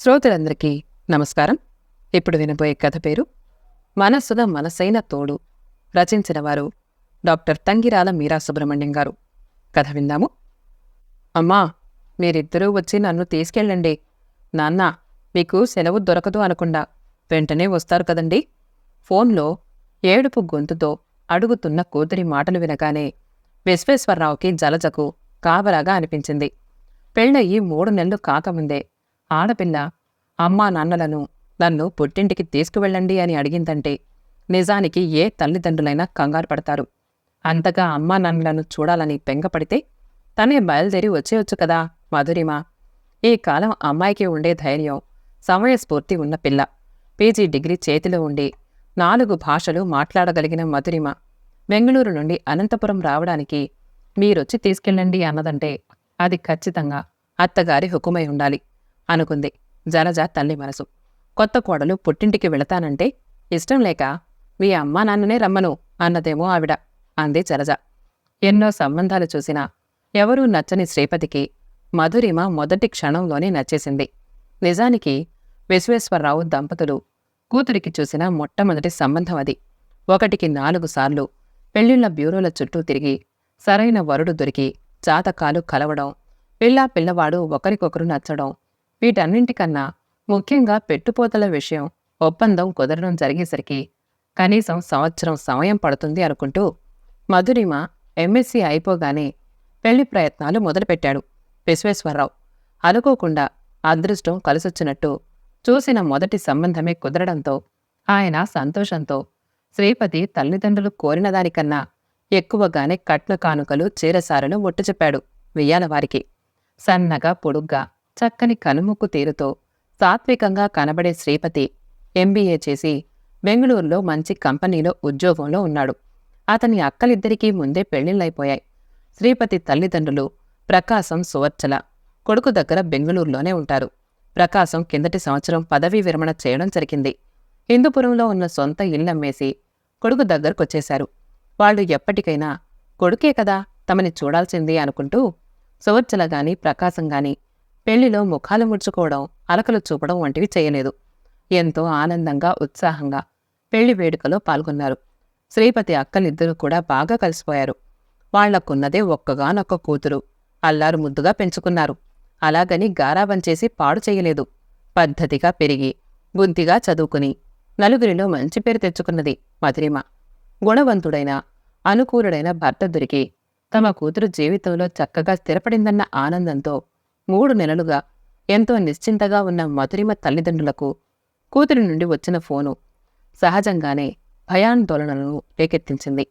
శ్రోతలందరికీ నమస్కారం. ఇప్పుడు వినబోయే కథ పేరు మనస్సున మనసైన తోడు రచించిన వారు డాక్టర్ తంగిరాల మీరా సుబ్రహ్మణ్యం గారు. కథ విందాము. అమ్మా మీరిద్దరూ వచ్చి నన్ను తీసుకెళ్ళండి. నాన్న మీకు సెలవు దొరకదు అనకుండా వెంటనే వస్తారు కదండి. ఫోన్లో ఏడుపు గొంతుతో అడుగుతున్న కూతురి మాటలు వినగానే విశ్వేశ్వరరావుకి జలజకు కావలాగా అనిపించింది. పెళ్ళయి మూడు నెలలు కాకముందే ఆడపిల్ల అమ్మా నాన్నలను నన్ను పుట్టింటికి తీసుకువెళ్ళండి అని అడిగిందంటే నిజానికి ఏ తల్లిదండ్రులైనా కంగారు పడతారు. అంతగా అమ్మా నాన్నలను చూడాలని పెంగపడితే తనే బయలుదేరి వచ్చేయొచ్చు కదా మధురిమ. ఈ కాలం అమ్మాయికి ఉండే ధైర్యం సమయస్ఫూర్తి ఉన్న పిల్ల. పీజీ డిగ్రీ చేతిలో ఉండి నాలుగు భాషలు మాట్లాడగలిగిన మధురిమ. బెంగళూరు నుండి అనంతపురం రావడానికి మీరొచ్చి తీసుకెళ్ళండి అన్నదంటే అది ఖచ్చితంగా అత్తగారి హుకుమై ఉండాలి. అనుకుంది. జలజ తల్లి మనసు. కొత్త కోడలు పుట్టింటికి వెళతానంటే ఇష్టం లేక మీ అమ్మా నాన్ననే రమ్మను అన్నదేమో ఆవిడ అంది జలజ ఎన్నో సంబంధాలు చూసినా ఎవరూ నచ్చని శ్రీపతికి మధురిమ మొదటి క్షణంలోనే నచ్చేసింది. నిజానికి విశ్వేశ్వరరావు దంపతులు కూతురికి చూసిన మొట్టమొదటి సంబంధం అది. ఒకటికి నాలుగు సార్లు పెళ్ళిళ్ళ బ్యూరోల చుట్టూ తిరిగి సరైన వరుడు దొరికి జాతకాలు కలవడం పిల్లా పిల్లవాడు ఒకరికొకరు నచ్చడం వీటన్నింటికన్నా ముఖ్యంగా పెట్టుపోతల విషయం ఒప్పందం కుదరడం జరిగేసరికి కనీసం సంవత్సరం సమయం పడుతుంది అనుకుంటూ మధురిమ ఎంఎస్సీ అయిపోగానే పెళ్ళి ప్రయత్నాలు మొదలుపెట్టాడు విశ్వేశ్వరరావు. అనుకోకుండా అదృష్టం కలిసొచ్చినట్టు చూసిన మొదటి సంబంధమే కుదరడంతో ఆయన సంతోషంతో శ్రీపతి తల్లిదండ్రులు కోరిన దానికన్నా ఎక్కువగానే కట్న కానుకలు చీరసారలు ఒట్టుచెప్పాడు వెయ్యాలవారికి. సన్నగా పొడుగ్గా చక్కని కనుముక్కు తీరుతో సాత్వికంగా కనబడే శ్రీపతి ఎంబీఏ చేసి బెంగళూరులో మంచి కంపెనీలో ఉద్యోగంలో ఉన్నాడు. అతని అక్కలిద్దరికీ ముందే పెళ్ళిళ్ళైపోయాయి శ్రీపతి తల్లిదండ్రులు ప్రకాశం సువర్చల కొడుకు దగ్గర బెంగళూరులోనే ఉంటారు. ప్రకాశం కిందటి సంవత్సరం పదవీ విరమణ చేయడం జరిగింది. హిందూపురంలో ఉన్న సొంత ఇల్లమ్మేసి కొడుకు దగ్గరకొచ్చేశారు. వాళ్ళు ఎప్పటికైనా కొడుకే కదా తమని చూడాల్సింది అనుకుంటూ సువర్చల గాని ప్రకాశం గాని పెళ్ళిలో ముఖాలు ముడుచుకోవడం అలకలు చూపడం వంటివి చేయలేదు. ఎంతో ఆనందంగా ఉత్సాహంగా పెళ్ళి వేడుకలో పాల్గొన్నారు. శ్రీపతి అక్కలిద్దరూ కూడా బాగా కలిసిపోయారు. వాళ్ళకున్నదే ఒక్కగానొక్క కూతురు. అల్లారు ముద్దుగా పెంచుకున్నారు. అలాగని గారాబం చేసి పాడు చేయలేదు. పద్ధతిగా పెరిగి బుద్ధిగా చదువుకుని నలుగురిలో మంచి పేరు తెచ్చుకున్నది మధురిమ. గుణవంతుడైన అనుకూలుడైన భర్త దొరికి తమ కూతురు జీవితంలో చక్కగా స్థిరపడిందన్న ఆనందంతో మూడు నెలలుగా ఎంతో నిశ్చింతగా ఉన్న మధురిమ తల్లిదండ్రులకు కూతురి నుండి వచ్చిన ఫోను సహజంగానే భయాందోళనలను రేకెత్తించింది.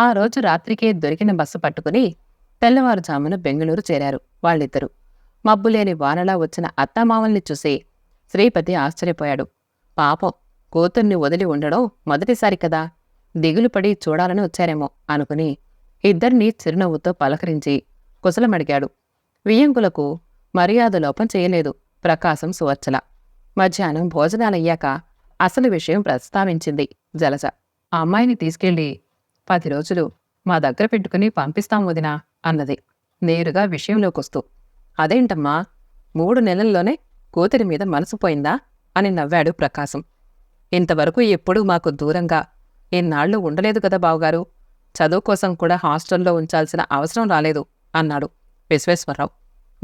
ఆ రోజు రాత్రికే దొరికిన బస్సు పట్టుకుని తెల్లవారుజామున బెంగళూరు చేరారు వాళ్ళిద్దరూ. మబ్బులేని వానలా వచ్చిన అత్తమామల్ని చూసి శ్రీపతి ఆశ్చర్యపోయాడు. పాపం కూతుర్ని వదిలి ఉండడం మొదటిసారి కదా. దిగులుపడి చూడాలని వచ్చారేమో అనుకుని ఇద్దరినీ చిరునవ్వుతో పలకరించి కుశలమడిగాడు. వియ్యంకులకు మర్యాద లోపం చేయలేదు. ప్రకాశం సువర్చల మధ్యాహ్నం భోజనాలయ్యాక అసలు విషయం ప్రస్తావించింది జలజ. ఆ అమ్మాయిని తీసుకెళ్ళి పది రోజులు మా దగ్గర పెట్టుకుని పంపిస్తాం వదినా అన్నది. నేరుగా విషయంలోకొస్తూ. అదేంటమ్మా? మూడు నెలల్లోనే కూతురి మీద మనసు పోయిందా? అని నవ్వాడు ప్రకాశం. ఇంతవరకు ఎప్పుడూ మాకు దూరంగా ఇన్నాళ్ళు ఉండలేదు కదా బావగారు. చదువు కోసం కూడా హాస్టల్లో ఉంచాల్సిన అవసరం రాలేదు అన్నాడు విశ్వేశ్వరరావు.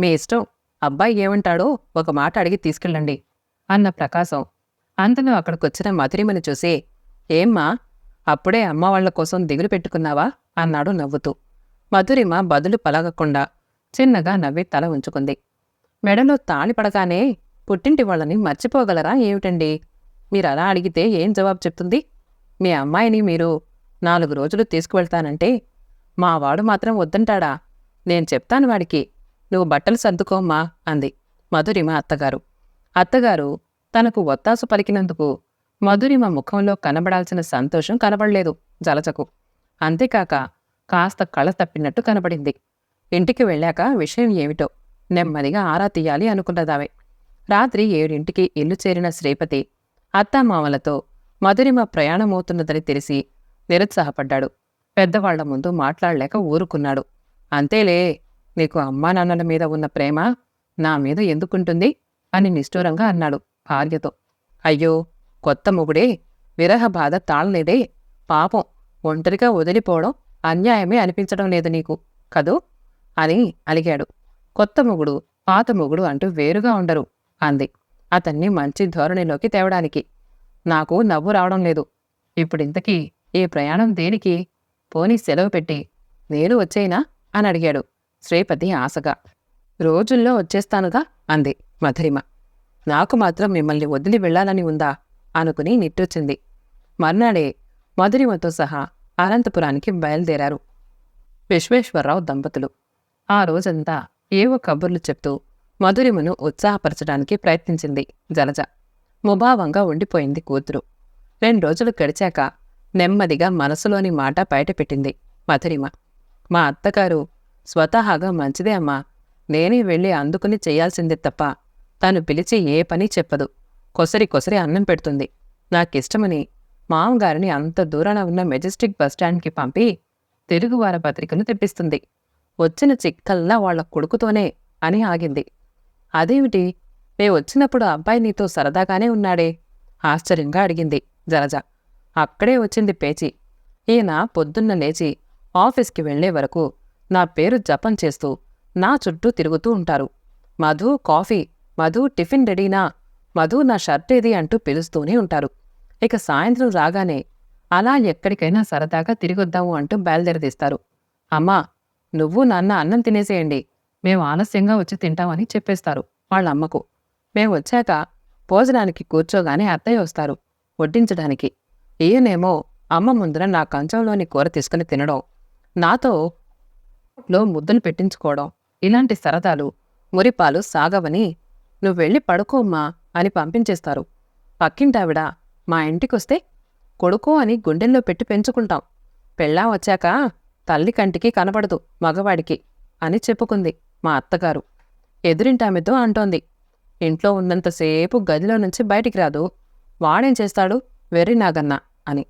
మీ ఇష్టం అబ్బాయి ఏమంటాడో ఒక మాట అడిగి తీసుకెళ్ళండి అన్న ప్రకాశం. అంతలో అక్కడికొచ్చిన మధురిమని చూసి ఏమ్మా అప్పుడే అమ్మ వాళ్ళ కోసం దిగులు పెట్టుకున్నావా? అన్నాడు నవ్వుతూ. మధురిమ బదులు పలగకుండా చిన్నగా నవ్వి తల ఉంచుకుంది. మెడలో తాళి పడగానే పుట్టింటి వాళ్ళని మర్చిపోగలరా ఏమిటండి? మీరు అలా అడిగితే ఏం జవాబు చెప్తుంది? మీ అమ్మాయిని మీరు నాలుగు రోజులు తీసుకువెళ్తానంటే మా వాడు మాత్రం వద్దంటాడా? నేను చెప్తాను వాడికి. నువ్వు బట్టలు సర్దుకోమ్మా అంది మధురిమ అత్తగారు. అత్తగారు తనకు ఒత్తాసు పలికినందుకు మధురిమ ముఖంలో కనబడాల్సిన సంతోషం కనబడలేదు జలచకు. అంతేకాక కాస్త కళ తప్పినట్టు కనబడింది. ఇంటికి వెళ్ళాక విషయం ఏమిటో నెమ్మదిగా ఆరా తీయాలి అనుకున్నదావే రాత్రి ఏడింటికి ఇల్లు చేరిన శ్రీపతి అత్తామామలతో మధురిమ ప్రయాణమవుతున్నదని తెలిసి నిరుత్సాహపడ్డాడు. పెద్దవాళ్ళ ముందు మాట్లాడలేక ఊరుకున్నాడు. అంతేలే నీకు అమ్మా నాన్నల మీద ఉన్న ప్రేమ నా మీద ఎందుకుంటుంది? అని నిష్ఠూరంగా అన్నాడు భార్యతో. అయ్యో కొత్త మొగుడే విరహ బాధ తాళలేదే. పాపం ఒంటరిగా వదిలిపోవడం అన్యాయమే అనిపించడం లేదు నీకు కదూ? అని అలిగాడు. కొత్త మొగుడు పాత మొగుడు అంటూ వేరుగా ఉండరు అంది అతన్ని మంచి ధోరణిలోకి తేవడానికి. నాకు నవ్వు రావడం లేదు. ఇప్పుడింతకీ ఈ ప్రయాణం దేనికి? పోనీ సెలవు పెట్టి నేను వచ్చేయినా అని అడిగాడు. శ్రీపతి ఆశగా. రోజుల్లో వచ్చేస్తానుగా అంది మధురిమ. నాకు మాత్రం మిమ్మల్ని వదిలి వెళ్ళాలని ఉందా? అనుకుని నిట్టొచ్చింది మర్నాడే మధురిమతో సహా అనంతపురానికి బయలుదేరారు విశ్వేశ్వరరావు దంపతులు. ఆ రోజంతా ఏవో కబుర్లు చెప్తూ మధురిమను ఉత్సాహపరచడానికి ప్రయత్నించింది జలజ. ముభావంగా ఉండిపోయింది కూతురు. రెండు రోజులు గడిచాక నెమ్మదిగా మనసులోని మాట బయటపెట్టింది మధురిమ. మా అత్తగారు స్వతహాగా మంచిదే అమ్మా. నేనే వెళ్ళి అందుకుని చేయాల్సిందే తప్ప తను పిలిచి ఏ పని చెప్పదు. కొసరి కొసరి అన్నం పెడుతుంది. నాకిష్టమని మామగారిని అంత దూరాన ఉన్న మెజెస్టిక్ బస్టాండ్కి పంపి తెలుగువార పత్రికను తెప్పిస్తుంది. వచ్చిన చిక్కల్లా వాళ్ళ కొడుకుతోనే అని ఆగింది. అదేమిటి? మే వచ్చినప్పుడు అబ్బాయి నీతో సరదాగానే ఉన్నాడే? ఆశ్చర్యంగా అడిగింది జలజ. అక్కడే వచ్చింది పేచి. ఈయన పొద్దున్న లేచి ఆఫీస్కి వెళ్ళే వరకు నా పేరు జపం చేస్తూ నా చుట్టూ తిరుగుతూ ఉంటారు. మధు కాఫీ. మధు టిఫిన్ రెడీనా? మధు నా షర్ట్ ఏది? అంటూ పిలుస్తూనే ఉంటారు. ఇక సాయంత్రం రాగానే అలా ఎక్కడికైనా సరదాగా తిరిగొద్దాము అంటూ బయలుదేరదీస్తారు. అమ్మా నువ్వు నాన్న అన్నం తినేసేయండి. మేము ఆలస్యంగా వచ్చి తింటామని చెప్పేస్తారు వాళ్ళ అమ్మకు మేం వచ్చాక భోజనానికి కూర్చోగానే అత్తయ్య వస్తారు వడ్డించడానికి. ఈయనేమో అమ్మ ముందర నా కంచంలోని కూర తీసుకుని తినడం. నాతో లో ముద్దలు పెట్టించుకోవడం. ఇలాంటి సరదాలు మురిపాలు సాగవని నువ్వెళ్ళి పడుకోమ్మా అని పంపించేస్తారు. పక్కింటావిడ మా ఇంటికొస్తే కొడుకు అని గుండెల్లో పెట్టి పెంచుకుంటాం. పెళ్ళాం వచ్చాక తల్లి కంటికి కనపడదు మగవాడికి అని చెప్పుకుంది మా అత్తగారు. ఎదురింటామెతో అంటోంది. ఇంట్లో ఉన్నంతసేపు గదిలో నుంచి బయటికి రాదు. వాడేం చేస్తాడు? వెర్రి నాగన్న అని.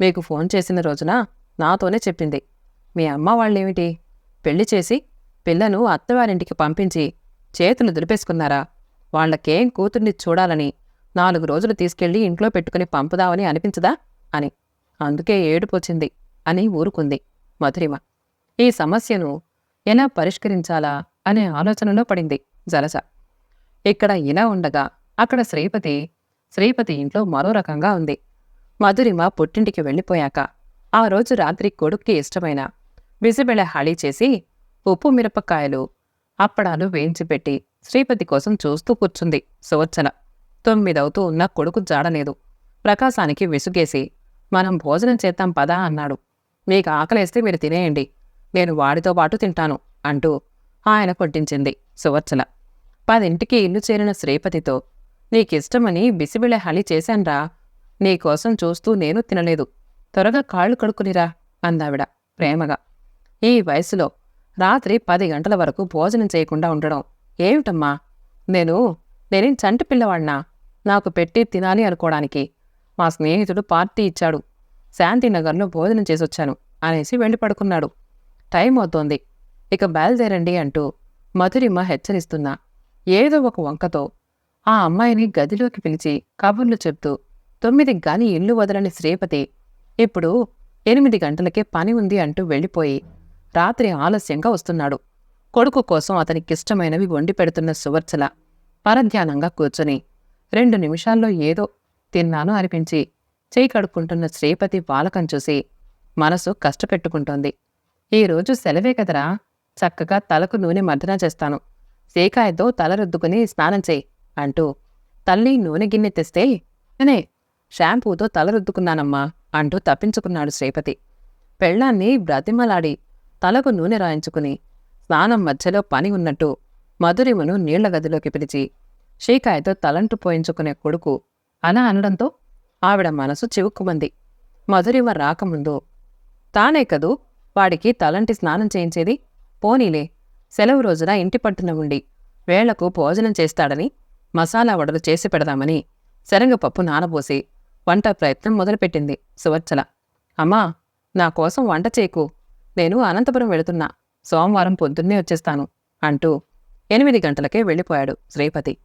మీకు ఫోన్ చేసిన రోజున నాతోనే చెప్పింది. మీ అమ్మ వాళ్ళేమిటి? పెళ్ళి చేసి పిల్లను అత్తవారింటికి పంపించి చేతులు దులిపేసుకున్నారా? వాళ్ళకేం కూతుర్ని చూడాలని నాలుగు రోజులు తీసుకెళ్ళి ఇంట్లో పెట్టుకుని పంపుదామని అనిపించదా? అని. అందుకే ఏడుపొచ్చింది అని ఊరుకుంది మధురిమ. ఈ సమస్యను ఎలా పరిష్కరించాలా అనే ఆలోచనలో పడింది జలస. ఇక్కడ ఇలా ఉండగా అక్కడ శ్రీపతి శ్రీపతి ఇంట్లో మరో రకంగా ఉంది. మధురిమ పుట్టింటికి వెళ్ళిపోయాక ఆ రోజు రాత్రి కొడుక్కి ఇష్టమైన విసిబెళ హాళీ చేసి ఉప్పు మిరపకాయలు అప్పడాలు వేయించిపెట్టి శ్రీపతి కోసం చూస్తూ కూర్చుంది సువచ్చన తొమ్మిదవుతూ ఉన్న కొడుకు జాడలేదు. ప్రకాశానికి విసుగేసి మనం భోజనం చేద్దాం పదా అన్నాడు. మీకు ఆకలేస్తే మీరు తినేయండి. నేను వాడితో పాటు తింటాను అంటూ ఆయన కొట్టించింది సువర్చల పదింటికి ఇల్లు చేరిన శ్రీపతితో నీకిష్టమని బిసిబిళ్ళ హళి చేశాన్రా. నీకోసం చూస్తూ నేను తినలేదు. త్వరగా కాళ్ళు కడుక్కునిరా అందావిడ ప్రేమగా. ఈ వయసులో రాత్రి పది గంటల వరకు భోజనం చేయకుండా ఉండడం. ఏమిటమ్మా? నేను నేనేం చంటి పిల్లవాడినా? నాకు పెట్టి తినాలి అనుకోవడానికి. మా స్నేహితుడు పార్టీ ఇచ్చాడు. శాంతినగర్లో భోజనం చేసొచ్చాను అనేసి వెళ్ళి పడుకున్నాడు. టైం అవుతోంది. ఇక బయలుదేరండి అంటూ మధురిమ హెచ్చరిస్తున్నా. ఏదో ఒక వంకతో ఆ అమ్మాయిని గదిలోకి పిలిచి కబుర్లు చెప్తూ తొమ్మిది గాని ఇల్లు వదలని శ్రీపతి. ఇప్పుడు ఎనిమిది గంటలకే పని ఉంది అంటూ వెళ్ళిపోయి రాత్రి ఆలస్యంగా వస్తున్నాడు. కొడుకు కోసం అతనికిష్టమైనవి వండి పెడుతున్న సువర్చల పరధ్యానంగా కూర్చొని రెండు నిమిషాల్లో ఏదో తిన్నాను అనిపించి చేయి కడుక్కుంటున్న శ్రీపతి బాలకం చూసి మనసు కష్టపెట్టుకుంటోంది. ఈరోజు సెలవే కదరా? చక్కగా తలకు నూనె మర్దన చేస్తాను. సేకాయతో తల రుద్దుకుని స్నానం చేయి అంటూ తల్లి నూనె గిన్నె తెస్తే నేనే షాంపూతో తల రుద్దుకున్నానమ్మా అంటూ తప్పించుకున్నాడు శ్రీపతి. పెళ్ళాన్ని బ్రతిమలాడి తలకు నూనె రాయించుకుని స్నానం మధ్యలో పని ఉన్నట్టు మధురిమను నీళ్ళ గదిలోకి పిలిచి షీకాయతో తలంటు పోయించుకునే కొడుకు అలా అనడంతో ఆవిడ మనసు చివుక్కుమంది. మధురిమ రాకముందు తానే కదూ వాడికి తలంటి స్నానం చేయించేది? పోనీలే సెలవు రోజున ఇంటి పట్టున ఉండి వేళకు భోజనం చేస్తాడని మసాలా వడలు చేసి పెడదామని శనగపప్పు నానబోసి వంట ప్రయత్నం మొదలుపెట్టింది సువచ్చల అమ్మా నా కోసం వంట చేయకు. నేను అనంతపురం వెళుతున్నా. సోమవారం పొద్దున్నే వచ్చేస్తాను అంటూ ఎనిమిది గంటలకే వెళ్ళిపోయాడు శ్రీపతి.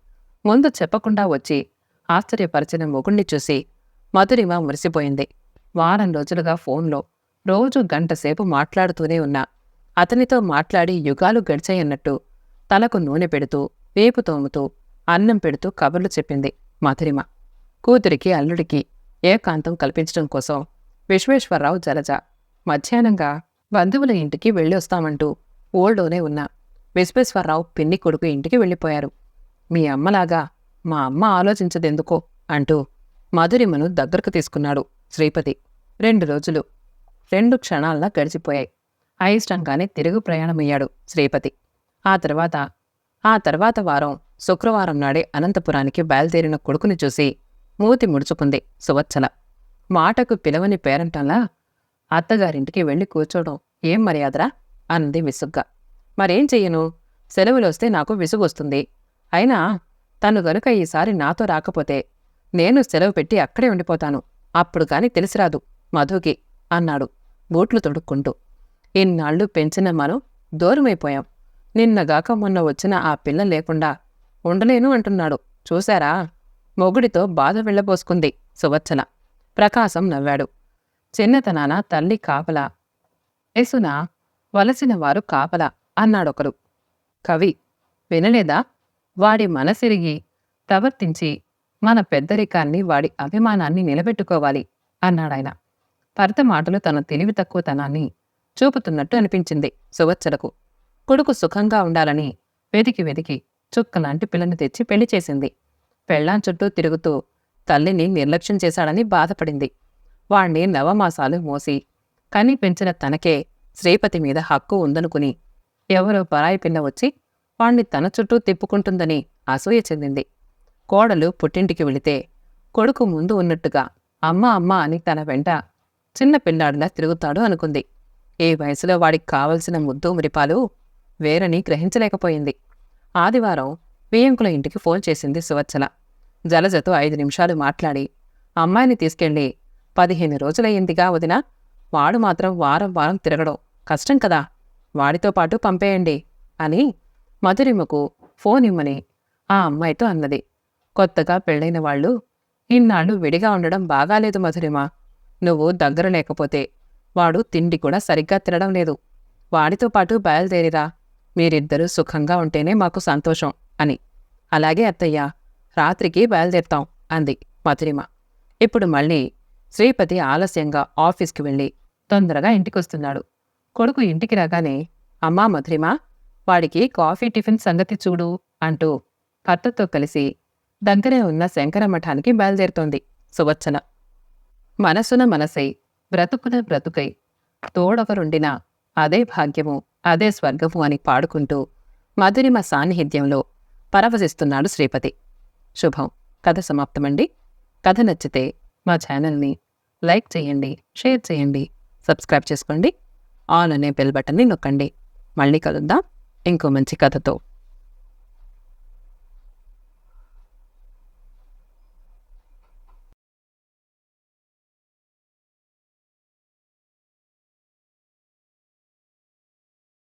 ముందు చెప్పకుండా వచ్చి ఆశ్చర్యపరిచిన మొగుణ్ణి చూసి మధురిమ మురిసిపోయింది. వారం రోజులుగా ఫోన్లో రోజు గంటసేపు మాట్లాడుతూనే ఉన్నా. అతనితో మాట్లాడి యుగాలు గడిచాయన్నట్టు తలకు నూనె పెడుతూ వేపు తోముతూ అన్నం పెడుతూ కబుర్లు చెప్పింది మధురిమ. కూతురికి అల్లుడికి ఏకాంతం కల్పించడం కోసం విశ్వేశ్వరరావు జలజ. మధ్యాహ్నంగా బంధువుల ఇంటికి వెళ్ళొస్తామంటూ ఓల్డోనే ఉన్న. విశ్వేశ్వరరావు పిన్ని కొడుకు ఇంటికి వెళ్ళిపోయారు. మీ అమ్మలాగా మా అమ్మ ఆలోచించదెందుకో అంటూ మధురిమను దగ్గరకు తీసుకున్నాడు శ్రీపతి. రెండు రోజులు రెండు క్షణాల్లా గడిచిపోయాయి. అయిష్టంగానే తిరుగు ప్రయాణమయ్యాడు శ్రీపతి. ఆ తర్వాత ఆ తర్వాత వారం శుక్రవారం నాడే అనంతపురానికి బయలుదేరిన కొడుకుని చూసి మూతి ముడుచుకుంది సువచ్చల మాటకు పిలవని పేరంటంలా అత్తగారింటికి వెళ్ళి కూర్చోవడం ఏం మర్యాదరా? అన్నది విసుగ్గా. మరేం చెయ్యను? సెలవులొస్తే నాకు విసుగొస్తుంది. అయినా తను గనుక ఈసారి నాతో రాకపోతే నేను సెలవు పెట్టి అక్కడే ఉండిపోతాను. అప్పుడు కాని తెలిసిరాదు మధుకి అన్నాడు బూట్లు తొడుక్కుంటూ. ఇన్నాళ్ళు పెంచిన మనం దూరమైపోయాం. నిన్నగాక మొన్న వచ్చిన ఆ పిల్ల లేకుండా ఉండలేను అంటున్నాడు. చూశారా? మొగుడితో బాధ వెళ్ళబోసుకుంది సువచ్చన ప్రకాశం నవ్వాడు. చిన్నతనాన తల్లి కాపలా. ఎసున వలసిన వారు కాపలా అన్నాడొకరు. కవి వినలేదా? వాడి మనసిరిగి ప్రవర్తించి మన పెద్దరికాన్ని వాడి అభిమానాన్ని నిలబెట్టుకోవాలి అన్నాడాయన. భర్త మాటలు తన తెలివి తక్కువతనాన్ని చూపుతున్నట్టు అనిపించింది సువచ్చలకు కొడుకు సుఖంగా ఉండాలని వెతికి వెతికి చుక్కలాంటి పిల్లని తెచ్చి పెళ్ళి చేసింది. పెళ్ళాం చుట్టూ తిరుగుతూ తల్లిని నిర్లక్ష్యం చేశాడని బాధపడింది. వాణ్ణి నవమాసాలు మోసి కని పెంచిన తనకే శ్రీపతి మీద హక్కు ఉందనుకుని ఎవరో పరాయి పిల్ల వచ్చి వాణ్ణి తన చుట్టూ తిప్పుకుంటుందని అసూయ చెందింది. కోడలు పుట్టింటికి వెళితే కొడుకు ముందు ఉన్నట్టుగా అమ్మ అమ్మ అని తన వెంట చిన్న పిల్లాడిలా తిరుగుతాడు అనుకుంది. ఏ వయసులో వాడికి కావలసిన ముద్దు మురిపాలు వేరని గ్రహించలేకపోయింది. ఆదివారం వియంకుల ఇంటికి ఫోన్ చేసింది సువచ్చల జలజతో ఐదు నిమిషాలు మాట్లాడి అమ్మాయిని తీసుకెళ్ళి పదిహేను రోజులయ్యిందిగా వదినా. వాడు మాత్రం వారం వారం తిరగడం కష్టం కదా. వాడితో పాటు పంపేయండి అని మధురిమకు ఫోన్ ఇమ్మని ఆ అమ్మాయితో అన్నది. కొత్తగా పెళ్ళైన వాళ్ళు ఇన్నాళ్ళు విడిగా ఉండడం బాగాలేదు మధురిమ. నువ్వు దగ్గర లేకపోతే వాడు తిండి కూడా సరిగ్గా తినడం లేదు. వాడితో పాటు బయలుదేరిరా. మీరిద్దరూ సుఖంగా ఉంటేనే మాకు సంతోషం అని. అలాగే అత్తయ్య రాత్రికి బయలుదేరుతాం అంది మధురిమ. ఇప్పుడు మళ్ళీ శ్రీపతి ఆలస్యంగా ఆఫీస్కి వెళ్ళి తొందరగా ఇంటికొస్తున్నాడు. కొడుకు ఇంటికి రాగానే అమ్మా మధురిమ వాడికి కాఫీ టిఫిన్ సంగతి చూడు అంటూ భర్తతో కలిసి దగ్గరే ఉన్న శంకర మఠానికి బయలుదేరుతోంది సువచ్చన మనసున మనసై బ్రతుకున బ్రతుకై తోడొకరుండిన అదే భాగ్యము అదే స్వర్గము అని పాడుకుంటూ మధురిమ సాన్నిహిత్యంలో పరవశిస్తున్నాడు శ్రీపతి. శుభం. కథ సమాప్తమండి. కథ నచ్చితే మా ఛానల్ని లైక్ చేయండి షేర్ చేయండి సబ్స్క్రైబ్ చేసుకోండి ఆన్ అనే బెల్ బటన్ని నొక్కండి. మళ్ళీ కలుద్దాం. ఇంకో మంచి కథతో.